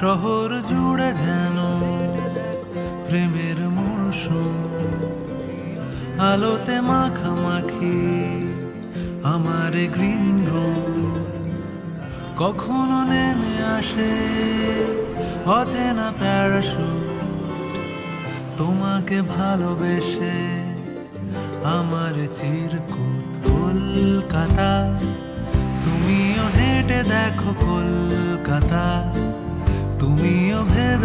শহর জুড়ে যেন প্রেমের মৌসুম আলোতে মাখামাখি আমার গ্রিন রুম। কখনো নেমে আসে অচেনা প্যারাশুট। তোমাকে ভালোবেসে আমার চিরকুট কলকাতা। তুমিও হেঁটে দেখো কলকাতা।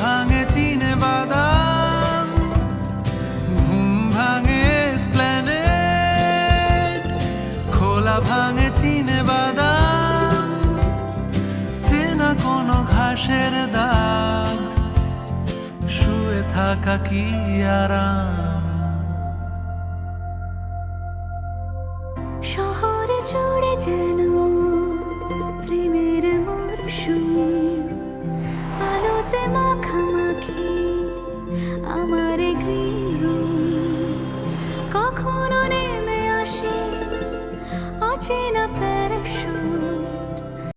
ভাঙে চিনে বাদাম, ঘুম ভাঙে স্প্ল্যানেট, খোলা ভাঙে চিনে বাদাম, চেনা কোনো ঘাসের দাগ, শুয়ে থাকা কি আরাম? শহরে জুড়ে যায় আমার কখনো নেমে আসে অচেনা প্যার